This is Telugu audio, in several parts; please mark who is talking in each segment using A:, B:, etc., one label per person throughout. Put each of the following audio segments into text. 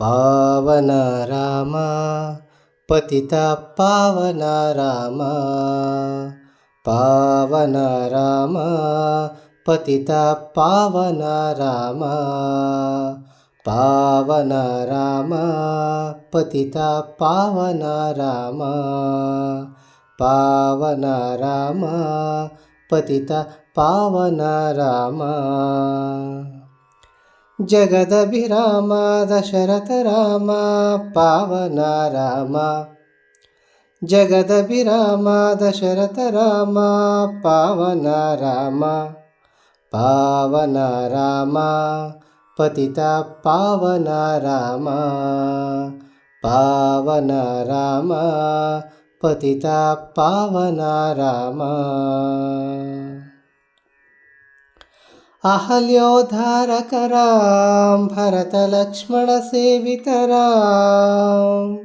A: పావన రామ పతిత పావన రామ పావన రామ పతిత పావన రామ పావన రామ పతిత పావన రామ పావన రామ పతిత పావన రామ జగదభిరామ దశరథ రామ పావన రామ జగదభిరామ దశరథ రామ పావన రామ పావన రామ పతిత పావన రామ పావన రామ పతిత పావన రామ अहल्योद्धारकरां भरतलक्ष्मणसेवितराम्।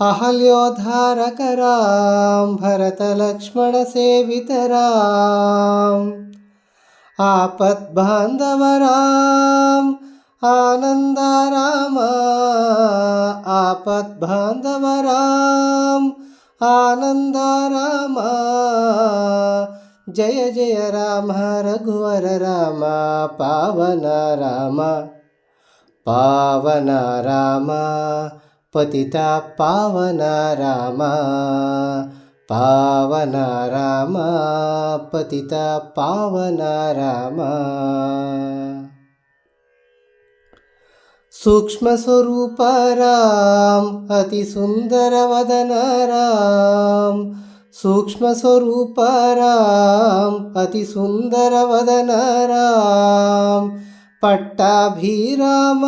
A: अहल्योद्धारकरां भरतलक्ष्मणसेवितराम्। आपद्बान्धवराम् आनन्दाराम आपद्बान्धवराम् आनन्दाराम जय जय राम रघुवर राम पावन राम पावन राम पतिता पावन राम पावन राम पतिता पावन राम। सूक्ष्मस्वरूप राम अतिसुन्दरवदन राम सूक्ष्मस्वरूप राम पट्टाभिराम राम पट्टाभिराम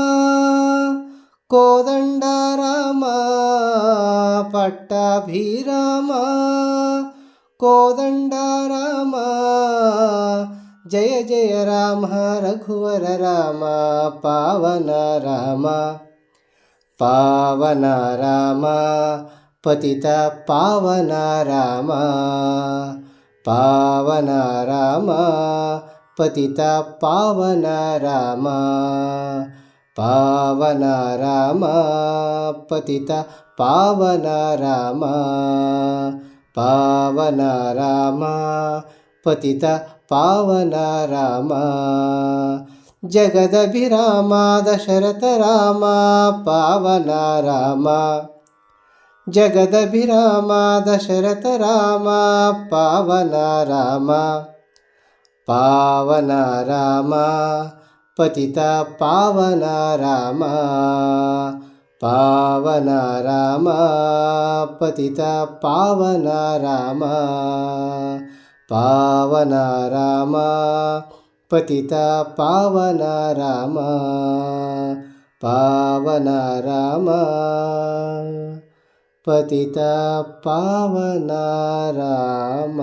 A: भीराम जय जय राम रघुवर राम पावन राम पावन राम పతిత పావన రామ పావన రామ పతిత పావన రామ పావన రామ పతిత పావన రామ పావన రామ పతిత పావన రామ జగదభిరామ దశరథ రామ పావన రామ జగదభిరామ దశరథ రామ పావన రామ పావన రామ పతిత పావన రామ పావన రామ పతిత పావన రామ పావన రామ పతిత పావన రామ పావన రామ పతిత పావన రామ